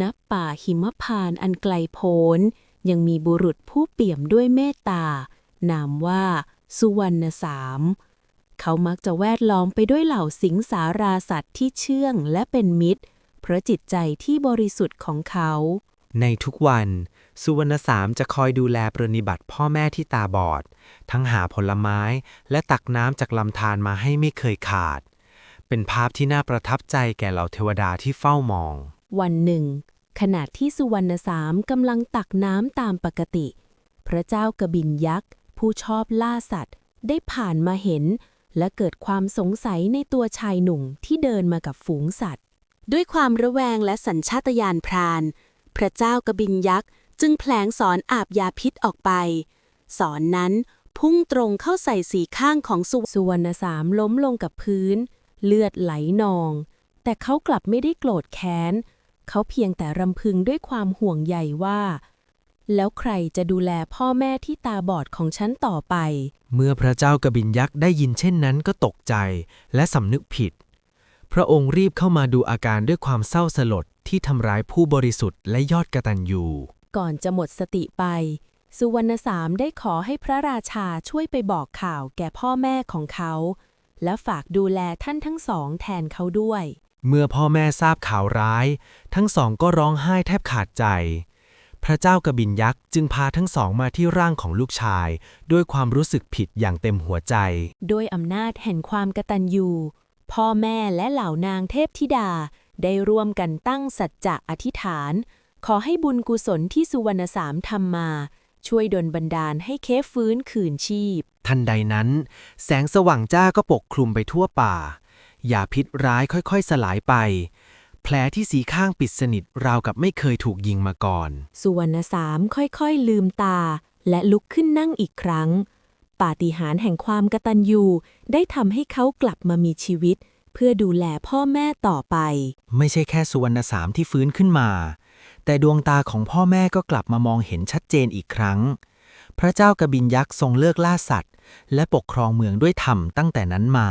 นับป่าหิมพานอันไกลโพ้น ยังมีบุรุษผู้เปี่ยมด้วยเมตตา นามว่า สุวรรณสาม เขามักจะแวดล้อมไปด้วยเหล่าสิงสาราสัตว์ที่เชื่องและเป็นมิตร เพราะจิตใจที่บริสุทธิ์ของเขา ในทุกวัน สุวรรณสามจะคอยดูแลปรนนิบัติพ่อแม่ที่ตาบอด ทั้งหาผลไม้และตักน้ำจากลำธารมาให้ไม่เคยขาด เป็นภาพที่น่าประทับใจแก่เหล่าเทวดาที่เฝ้ามอง วันหนึ่ง ขณะที่สุวรรณสามกำลังตักน้ำตามปกติ พระเจ้ากบินยักษ์ ผู้ชอบล่าสัตว์ ได้ผ่านมาเห็น และเกิดความสงสัยในตัวชายหนุ่มที่เดินมากับฝูงสัตว์ ด้วยความระแวงและสัญชาตญาณพราน พระเจ้ากบินยักษ์ จึงแผลงสอนอาบยาพิษออกไป สอนนั้นพุ่งตรงเข้าใส่สีข้างของสุสุวรรณสามล้มลงกับพื้น เลือดไหลนอง แต่เขากลับไม่ได้โกรธแค้น เขาเพียงแต่รำพึงด้วยความห่วงใยว่า แล้วใครจะดูแลพ่อแม่ที่ตาบอดของฉันต่อไป เมื่อพระเจ้ากบินยักษ์ได้ยินเช่นนั้นก็ตกใจและสำนึกผิด พระองค์รีบเข้ามาดูอาการด้วยความเศร้าสลดที่ทำร้ายผู้บริสุทธิ์และยอดกตัญญูก่อนจะหมดสติไป สุวรรณสามได้ขอให้พระราชาช่วยไปบอกข่าวแก่พ่อแม่ของเขา และฝากดูแลท่านทั้งสองแทนเขาด้วย เมื่อพ่อแม่ทราบข่าวร้าย ทั้งสองก็ร้องไห้แทบขาดใจ พระเจ้ากบินยักษ์จึงพาทั้งสองมาที่ร่างของลูกชาย ด้วยความรู้สึกผิดอย่างเต็มหัวใจ ด้วยอำนาจแห่งความกตัญญูพ่อแม่และเหล่านางเทพธิดา ได้ร่วมกันตั้งสัจจะอธิษฐาน ขอให้บุญกุศลที่สุวรรณสามทำมา ช่วยดลบันดาลให้เคฟฟื้นคืนชีพ ทันใดนั้น แสงสว่างจ้าก็ปกคลุมไปทั่วป่า ยาพิษร้ายค่อยๆ สลายไป แผลที่สีข้างปิดสนิทราวกับไม่เคยถูกยิงมาก่อน สุวรรณสามค่อยๆ ลืมตา และลุกขึ้นนั่งอีกครั้ง ปาฏิหาริย์แห่งความกตัญญูได้ทำให้เขากลับมามีชีวิต เพื่อดูแลพ่อแม่ต่อไป ไม่ใช่แค่สุวรรณสามที่ฟื้นขึ้นมา แต่ดวงตาของพ่อแม่ก็กลับมามองเห็นชัดเจนอีกครั้ง พระเจ้ากบินยักษ์ทรงเลิกล่าสัตว์ และปกครองเมืองด้วยธรรมตั้งแต่นั้นมา